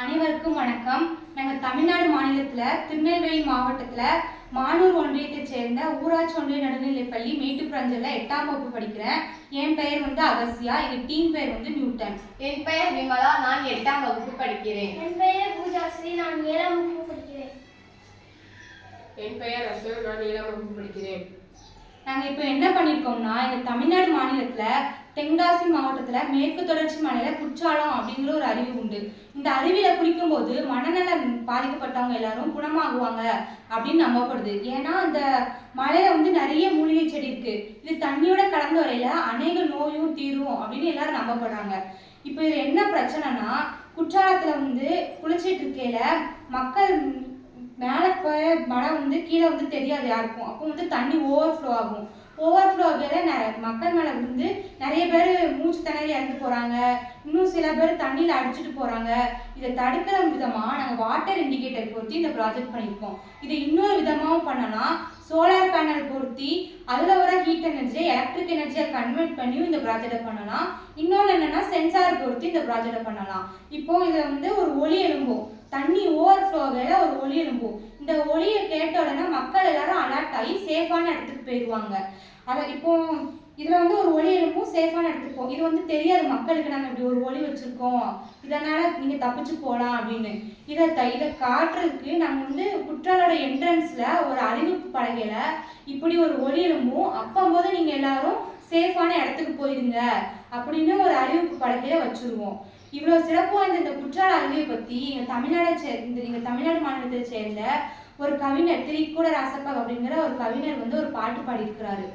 அனைவருக்கும் வணக்கம். நாங்கள் தமிழ்நாடு மாநிலத்தில் திருநெல்வேலி மாவட்டத்தில் மானூர் ஒன்றியத்தைச் சேர்ந்த ஊராட்சி ஒன்றிய நடுநிலைப்பள்ளி மேட்டுப்புறஞ்சல்ல எட்டாம் வகுப்பு படிக்கிறேன். என் பெயர் வந்து அகசியா எங்க டீம் பெயர் வந்து நியூட்டன். என் பெயர் விமலா. நான் எட்டாம் வகுப்பு படிக்கிறேன். என் பெயர் பூஜாஸ்ரீ நான் ஏழாம் வகுப்பு படிக்கிறேன். என் பெயர் அசோக். நான் ஏழாம் வகுப்பு படிக்கிறேன். நாங்கள் இப்போ என்ன பண்ணியிருக்கோம்னா எங்கள் தமிழ்நாடு மாநிலத்தில் தென்காசி மாவட்டத்தில் மேற்கு தொடர்ச்சி மலையில் குற்றாலம் அப்படிங்கிற ஒரு அருவி உண்டு. இந்த அருவியில் குளிக்கும்போது மனநலம் பாதிக்கப்பட்டவங்க எல்லாரும் குணமாகுவாங்க அப்படின்னு நம்பப்படுது. ஏன்னா அந்த மலையில வந்து நிறைய மூலிகை செடி இருக்கு. இது தண்ணியோட கலந்து வரையில அநேக நோயும் தீரும் அப்படின்னு எல்லாரும் நம்பப்படுறாங்க. இப்போ இது என்ன பிரச்சனைனா குற்றாலத்தில் வந்து குளிச்சிட்டு இருக்கையில மக்கள் மேலே போய் மழை வந்து கீழே வந்து தெரியாது யாருக்கும். அப்போ வந்து தண்ணி ஓவர் ஃப்ளோ ஆகும். ஓவர்ஃப்ளோ ஆகையில மக்கள் மேலே வந்து நிறைய பேர் மூச்சு திணறி இறந்து போகிறாங்க இன்னும் சில பேர் தண்ணியில் அடிச்சிட்டு போகிறாங்க இதை தடுக்கிற விதமாக நாங்கள் வாட்டர் இண்டிகேட்டர் பொருத்தி இந்த ப்ராஜெக்ட் பண்ணியிருக்கோம். இதை இன்னொரு விதமாகவும் பண்ணலாம் சோலார் பேனல் பொருத்தி அதில் வர ஹீட் எனர்ஜியை எலக்ட்ரிக் எனர்ஜியை கன்வெர்ட் பண்ணியும் இந்த ப்ராஜெக்டை பண்ணலாம். இன்னொன்று என்னென்னா சென்சார் பொருத்தி இந்த ப்ராஜெக்டை பண்ணலாம். இப்போ இதை வந்து ஒரு ஒளி எழும்பும். தண்ணி ஓவர்ஃப்ளோ ஆகையில ஒரு ஒளி எழும்பும் இந்த ஒளியை கேட்ட உடனே மக்கள் எல்லாரும் அலர்ட் ஆகி சேஃபான இடத்துக்கு போயிடுவாங்க. அதை இப்போ இதில் வந்து ஒரு ஒளி எழும்பும் சேஃபான இடத்துக்கு போகும் இது வந்து தெரியாது மக்களுக்கு நாங்கள் இப்படி ஒரு ஒளி வச்சுருக்கோம். இதனால் நீங்கள் தப்பிச்சு போகலாம் அப்படின்னு. இதை த இதை காட்டுறதுக்கு நாங்கள் வந்து குற்றாலோட என்ட்ரன்ஸில் ஒரு அறிவிப்பு பலகையில் இப்படி ஒரு ஒளி எழும்பும் அப்போம்போது நீங்கள் எல்லாரும் சேஃபான இடத்துக்கு போயிருங்க அப்படின்னு ஒரு அறிவிப்பு பலகையை வச்சுருவோம். இவ்வளோ சிறப்பு வாய்ந்த இந்த குற்றால அருவியை பற்றி எங்கள் தமிழ்நாடை சேர்ந்த எங்கள் தமிழ்நாடு மாநிலத்தை சேர்ந்த ஒரு கவிஞர் திரிக்கூட ராசப்பா அப்படிங்கிற ஒரு கவிஞர் வந்து ஒரு பாட்டு பாடியிருக்கிறாரு.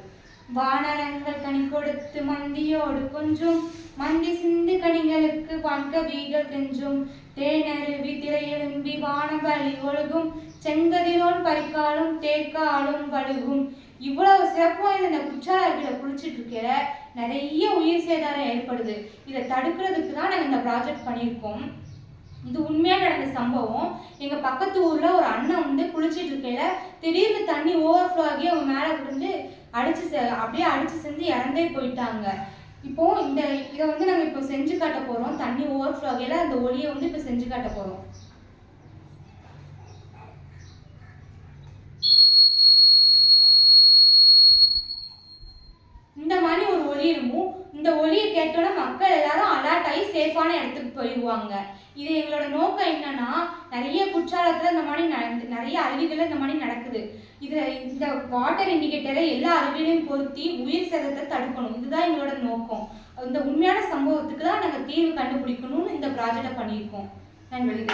வானரங்கள் கனி கொடுத்து மந்தியோடு கொஞ்சம் மந்தி சிந்து கனிகளுக்கு வான்கவிகள் கெஞ்சும். தேனருவி திரையெலும்பி வானவழி ஒழுகும். செங்கதிரோன் பறிக்காலும் தேக்காலும் வழுகும். இவ்வளவு சிறப்பு வாய்ந்த இந்த குற்றால அருவியில குளிச்சுட்டு இருக்கிற நிறைய உயிர் சேதாரம் ஏற்படுது. இதை தடுக்கிறதுக்கு தான் நாங்கள் இந்த ப்ராஜெக்ட் பண்ணியிருக்கோம். இது உண்மையாக நடந்த சம்பவம். எங்கள் பக்கத்து ஊரில் ஒரு அண்ணன் வந்து குளிச்சுட்டு இருக்கையில திடீர்னு தண்ணி ஓவர்ஃப்ளோ ஆகி அவங்க மேலே விழுந்து அடிச்சு செ- அப்படியே அடிச்சு செஞ்சு இறந்தே போயிட்டாங்க. இப்போ இந்த இதை வந்து நாங்கள் இப்போ செஞ்சு காட்ட போகிறோம் தண்ணி ஓவர்ஃப்ளோ ஆகையில அந்த ஒளியை வந்து இப்போ செஞ்சு காட்ட போகிறோம் இந்த மாதிரி ஒரு ஒளி இருக்கும் இந்த ஒளியை மக்கள் எல்லாரும் அலர்ட் ஆகி சேஃபான இடத்துக்கு போயிடுவாங்க இது எங்களோட நோக்கம் என்னன்னா நிறைய குற்றாலத்துல இந்த மாதிரி நிறைய அருவிகள் இந்த மாதிரி நடக்குது. இது இந்த வாட்டர் இண்டிகேட்டரை எல்லா அருவிகளையும் பொருத்தி உயிர் சேதத்தை தடுக்கணும். இதுதான் எங்களோட நோக்கம். இந்த உண்மையான சம்பவத்துக்கு தான் நாங்கள் தீர்வு கண்டுபிடிக்கணும்னு இந்த ப்ராஜெக்டை பண்ணியிருக்கோம். நன்றி.